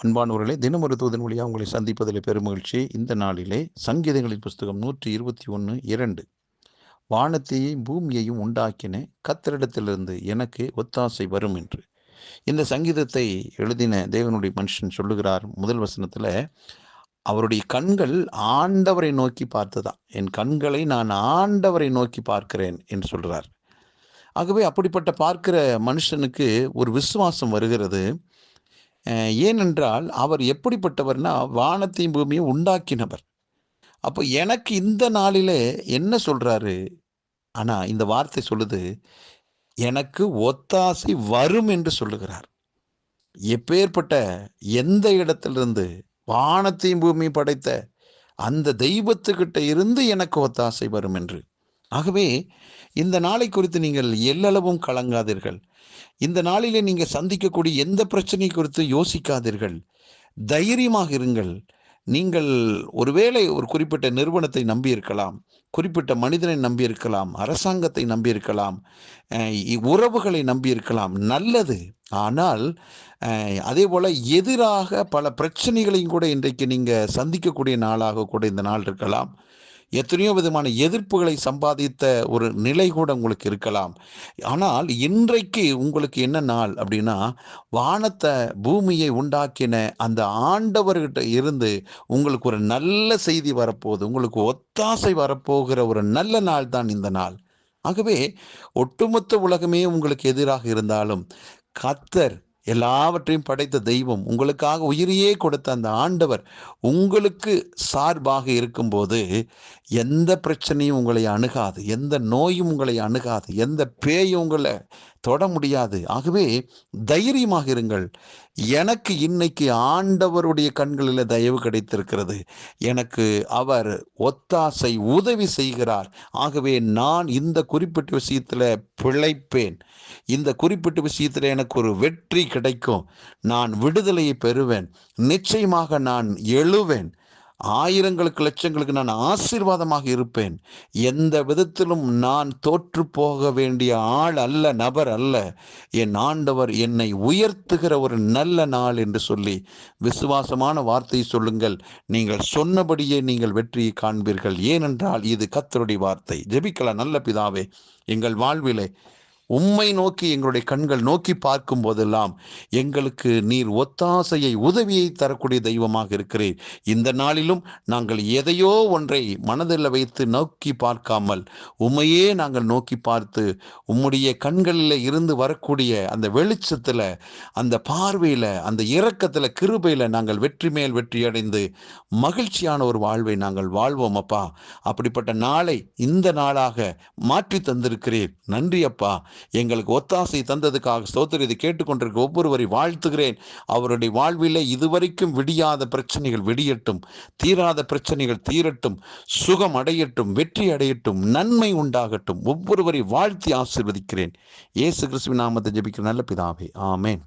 அன்பானவர்களே தினமொரு தூதன் வழியாக உங்களை சந்திப்பதில் பெருமகிழ்ச்சி இந்த நாளிலே சங்கீதங்களின் புஸ்தகம் நூற்றி இருபத்தி ஒன்று இரண்டு. வானத்தையும் பூமியையும் உண்டாக்கின கத்தரிடத்திலிருந்து எனக்கு ஒத்தாசை வரும் என்று. இந்த சங்கீதத்தை எழுதின தேவனுடைய மனுஷன் சொல்லுகிறார் முதல் வசனத்தில் அவருடைய கண்கள் ஆண்டவரை நோக்கி பார்த்ததான் என் கண்களை நான் ஆண்டவரை நோக்கி பார்க்கிறேன் என்று சொல்கிறார் ஆகவே அப்படிப்பட்ட பார்க்கிற மனுஷனுக்கு ஒரு விசுவாசம் வருகிறது. ஏனென்றால் அவர் எப்படிப்பட்டவர்னா வானத்தையும் பூமியும் உண்டாக்கினவர். அப்போ எனக்கு இந்த நாளிலே என்ன சொல்கிறாரு ஆனால் இந்த வார்த்தை சொல்லுது எனக்கு ஒத்தாசை வரும் என்று சொல்லுகிறார். எப்பேற்பட்ட எந்த இடத்திலிருந்து? வானத்தையும் பூமியும் படைத்த அந்த தெய்வத்துக்கிட்ட இருந்து எனக்கு ஒத்தாசை வரும் என்று. ஆகவே இந்த நாளை குறித்து நீங்கள் எல்லளவும் கலங்காதீர்கள். இந்த நாளிலே நீங்கள் சந்திக்கக்கூடிய எந்த பிரச்சனை குறித்து யோசிக்காதீர்கள். தைரியமாக இருங்கள். நீங்கள் ஒருவேளை ஒரு குறிப்பிட்ட நிறுவனத்தை நம்பியிருக்கலாம் குறிப்பிட்ட மனிதனை நம்பியிருக்கலாம் அரசாங்கத்தை நம்பியிருக்கலாம் உறவுகளை நம்பியிருக்கலாம். நல்லது. ஆனால் அதே போல் எதிராக பல பிரச்சனைகளையும் கூட இன்றைக்கு நீங்கள் சந்திக்கக்கூடிய நாளாக கூட இந்த நாள் இருக்கலாம். எத்தனையோ விதமான எதிர்ப்புகளை சம்பாதித்த ஒரு நிலை கூட உங்களுக்கு இருக்கலாம். ஆனால் இன்றைக்கு உங்களுக்கு என்ன நாள் அப்படின்னா வானத்தை பூமியை உண்டாக்கின அந்த ஆண்டவர்கிட்ட இருந்து உங்களுக்கு ஒரு நல்ல செய்தி வரப்போகுது. உங்களுக்கு ஒத்தாசை வரப்போகிற ஒரு நல்ல நாள் தான் இந்த நாள். ஆகவே ஒட்டுமொத்த உலகமே உங்களுக்கு எதிராக இருந்தாலும் கத்தர் எல்லாவற்றையும் படைத்த தெய்வம் உங்களுக்காக உயிரையே கொடுத்த அந்த ஆண்டவர் உங்களுக்கு சார்பாக இருக்கும்போது எந்த பிரச்சனையும் உங்களை அணுகாது எந்த நோயும் உங்களை அணுகாது எந்த பேயும் உங்களை தொட முடியாது. ஆகவே தைரியமாக இருங்கள். எனக்கு இன்னைக்கு ஆண்டவருடைய கண்களில் தயவு கிடைத்திருக்கிறது. எனக்கு அவர் ஒத்தாசை உதவி செய்கிறார். ஆகவே நான் இந்த குறிப்பிட்ட விஷயத்தில் பிழைப்பேன். இந்த குறிப்பிட்ட விஷயத்தில் எனக்கு ஒரு வெற்றி கிடைக்கும். நான் விடுதலையை பெறுவேன். நிச்சயமாக நான் எழுவேன். ஆயிரங்களுக்கு லட்சங்களுக்கு நான் ஆசீர்வாதமாக இருப்பேன். எந்த விதத்திலும் நான் தோற்று போக வேண்டிய ஆள் அல்ல நபர் அல்ல. என் ஆண்டவர் என்னை உயர்த்துகிற ஒரு நல்ல நாள் என்று சொல்லி விசுவாசமான வார்த்தை சொல்லுங்கள். நீங்கள் சொன்னபடியே நீங்கள் வெற்றியை காண்பீர்கள். ஏனென்றால் இது கத்தருடைய வார்த்தை. ஜெபிக்கலாம். நல்ல பிதாவே எங்கள் வாழ்விலே உம்மை நோக்கி எங்களுடைய கண்கள் நோக்கி பார்க்கும் போதெல்லாம் எங்களுக்கு நீர் ஒத்தாசையை உதவியை தரக்கூடிய தெய்வமாக இருக்கிறீர். இந்த நாளிலும் நாங்கள் எதையோ ஒன்றை மனதில் வைத்து நோக்கி பார்க்காமல் உம்மையே நாங்கள் நோக்கி பார்த்து உம்முடைய கண்களில் இருந்து வரக்கூடிய அந்த வெளிச்சத்தில் அந்த பார்வையில் அந்த இரக்கத்தில் கிருபையில் நாங்கள் வெற்றி மேல் வெற்றி அடைந்து மகிழ்ச்சியான ஒரு வாழ்வை நாங்கள் வாழ்வோம் அப்பா. அப்படிப்பட்ட நாளை இந்த நாளாக மாற்றி தந்திருக்கிறீர். நன்றி அப்பா. எங்களுக்கு ஒத்தாசை தந்ததுக்காக ஸ்தோத்திர இதை கேட்டுக்கொண்டிருக்க ஒவ்வொருவரை வாழ்த்துகிறேன். அவருடைய வாழ்விலே இதுவரைக்கும் விடியாத பிரச்சனைகள் விடியட்டும். தீராத பிரச்சனைகள் தீரட்டும். சுகம் அடையட்டும். வெற்றி அடையட்டும். நன்மை உண்டாகட்டும். ஒவ்வொருவரை வாழ்த்தி ஆசிர்வதிக்கிறேன். இயேசு கிறிஸ்துவின் நாமத்தை ஜபிக்கிற நல்ல பிதாவே. ஆமேன்.